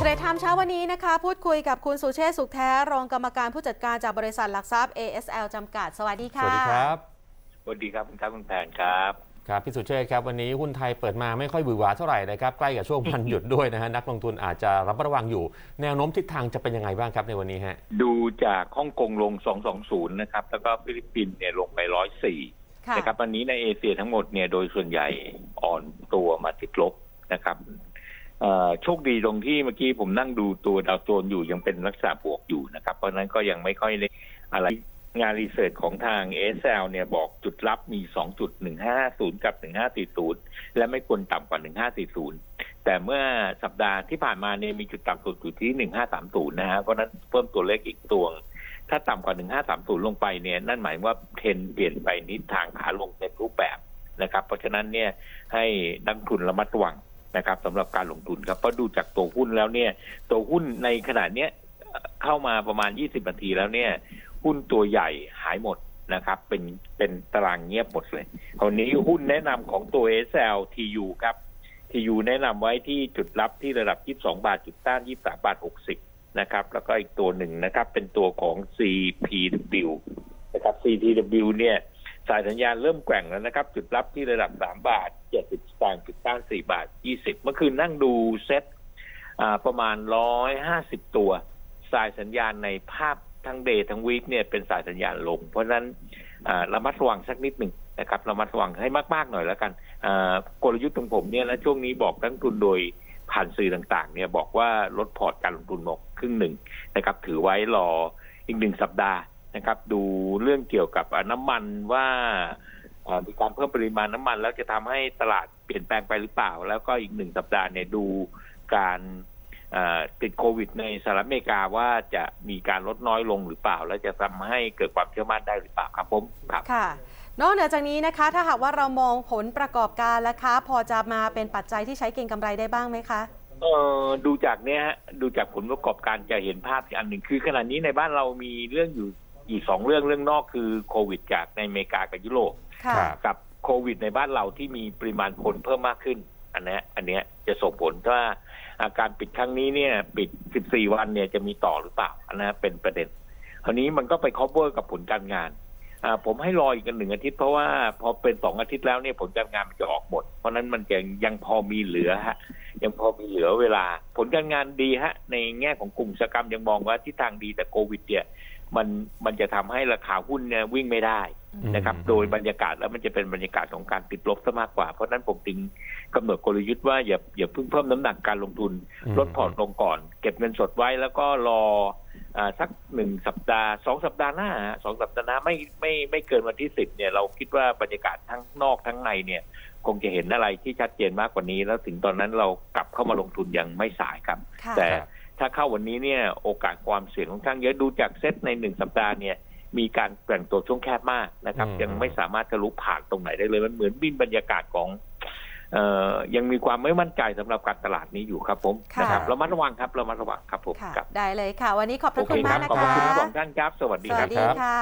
เทรดไทม์เช้าวันนี้นะคะ พูดคุยกับคุณสุเชษฐ์สุขแท้ รองกรรมการผู้จัดการจากบริษัทหลักทรัพย์ ASL จำกัด สวัสดีสค่ะวัสดีครับ สวัสดีครับคุณครับคุณแผนครับครับพี่สุเชษฐ์ครับวันนี้หุ้นไทยเปิดมาไม่ค่อยบือหวาเท่าไหร่นะครับใกล้กับช่วงวันหยุดด้วยนะฮะนักลงทุนอาจจะรับระวังอยู่ แนวโน้มทิศทางจะเป็นยังไงบ้างครับในวันนี้ฮะดูจากฮ่องกงลง 220 นะครับ แล้วก็ฟิลิปปินส์เนี่ยลงไป 104ค่ะนะครับวันนี้ในเอเชียทั้งหมดเนี่ยโดยส่วนใหญ่อ่อนตัวมาติดลบนะครับเอ่อ โชคดีตรงที่เมื่อกี้ผมนั่งดูตัวดาวโจนส์อยู่ยังเป็นลักษณะบวกอยู่นะครับ เพราะนั้นก็ยังไม่ค่อยได้อะไรงานรีเสิร์ชของทาง SL เนี่ยบอกจุดรับมี 2.150 กับ 1540 และไม่ควรต่ำกว่า 1540 แต่เมื่อสัปดาห์ที่ผ่านมาเนี่ยมีจุดต่ำสุดอยู่ที่ 1530 นะฮะเพราะนั้นเพิ่มตัวเลขอีกตัวถ้าต่ำกว่า 1530 ลงไปเนี่ยนั่นหมายว่าเทรนเปลี่ยนไปนิศทางขาลงในรูปแบบนะครับ เพราะฉะนั้นเนี่ยให้นักทุนระมัดระวัง นะครับสำหรับการลงทุนครับเพราะดูจากตัวหุ้นแล้วเนี่ยตัวหุ้นในขณะเนี้ยเข้ามาประมาณ 20นาทีแล้วเนี่ย หุ้นตัวใหญ่หายหมดนะครับ เป็นเป็นตารางเงียบหมดเลยคราวนี้หุ้นแนะนำของตัว SL TU ครับ TU แนะนำไว้ที่จุดรับที่ระดับ 22 บาท จุดต้าน 23 บาท 60 นะครับ แล้วก็อีกตัวหนึ่งนะครับ เป็นตัวของ CPW นะครับ CPW เนี่ย สายสัญญาณเริ่มแกว่งแล้วนะครับ จุดรับที่ระดับ 3 บาท ต่างจุดต้าน4บาท20เมื่อคืนนั่งดูเซ็ตประมาณ150ตัว สายสัญญาณในภาพทั้งเดย์ทั้งวีคเนี่ยเป็นสายสัญญาณลง เพราะฉะนั้นระมัดระวังสักนิดหนึ่งนะครับระมัดระวังให้มาก ๆ หน่อยแล้วกันกลยุทธ์ของผมเนี่ยและช่วงนี้บอกนักลงทุนโดยผ่านสื่อต่างๆ เนี่ยบอกว่าลดพอร์ตการลงทุนลงครึ่งหนึ่งนะครับ ถือไว้รออีกหนึ่งสัปดาห์นะครับ ดูเรื่องเกี่ยวกับน้ำมันว่า มีการเพิ่มปริมาณน้ำมัน แล้วจะทำให้ตลาดเปลี่ยนแปลงไปหรือเปล่า แล้วก็อีกหนึ่งสัปดาห์เนี่ยดูการเอ่อติดโควิดในสหรัฐอเมริกาว่าจะมีการลดน้อยลงหรือเปล่า และจะทำให้เกิดความเชื่อมั่นได้หรือเปล่าครับผมครับค่ะนอกเหนือจากนี้นะคะ ถ้าหากว่าเรามองผลประกอบการแล้วคะพอจะมาเป็นปัจจัยที่ใช้เก็งกำไรได้บ้างไหมคะเออดูจากเนี้ยฮะดูจากผลประกอบการจะเห็นภาพอีกอันหนึ่งคือขณะนี้ในบ้านเรามีเรื่องอยู่ อีกสองเรื่องเรื่องนอกคือโควิดจากในอเมริกากับยุโรปค่ะครับกับโควิดในบ้านเราที่มีปริมาณคนเพิ่มมากขึ้น อันเนี้ยอันเนี้ยจะส่งผลว่าอาการปิดครั้งนี้เนี่ย ปิด 14 วันเนี่ยจะมีต่อหรือเปล่าอันนั้นเป็นประเด็นคราวนี้มันก็ไป cover กับผลการงานอ่าผมให้รออีกกันหนึ่งอาทิตย์เพราะว่าพอเป็นสองอาทิตย์แล้วเนี่ยผลการงานมันจะออกหมด เพราะฉะนั้นมันยังยังพอมีเหลือฮะ ยังพอมีเหลือเวลา ผลการงานดีฮะ ในแง่ของกลุ่มอุตสาหกรรมยังมองว่าทิศทางดีแต่โควิดเนี่ย มันมันจะทำให้ราคาหุ้นเนี่ยวิ่งไม่ได้นะครับอืมโดยบรรยากาศแล้วมันจะเป็นบรรยากาศของการติดลบซะมากกว่า เพราะฉะนั้นผมจึงกำหนดกลยุทธ์ว่าอย่าอย่าเพิ่งเพิ่มน้ำหนักการลงทุนอืมลดพอร์ตลงก่อน เก็บเงินสดไว้แล้วก็รออ่าสักหนึ่งสัปดาห์สองสัปดาห์หน้าฮะสองสัปดาห์หน้าไม่ไม่ไม่เกินวันที่สิบเนี่ยเราคิดว่าบรรยากาศทั้งนอกทั้งในเนี่ย คงจะเห็นอะไรที่ชัดเจนมากกว่านี้ แล้วถึงตอนนั้นเรากลับเข้ามาลงทุนยังไม่สายครับค่ะแต่ ถ้าเข้าวันนี้เนี่ยโอกาสความเสี่ยงค่อนข้างเยอะดูจากเซตในหนึ่งสัปดาห์เนี่ยมีการแกว่งตัวช่วงแคบมากนะครับอืมยังไม่สามารถทะลุผ่านตรงไหนได้เลยมันเหมือนบินบรรยากาศของเอ่อยังมีความไม่มั่นใจสำหรับการตลาดนี้อยู่ครับผมค่ะนะครับเรามัดระวังครับเรามัดระวังครับผมค่ะครับได้เลยค่ะ วันนี้ขอบพระโอเคคุณคมารักบนะขอบคะคุณทั้งสองท่านครับ สวัสดีสควัรัสบดีค่ะ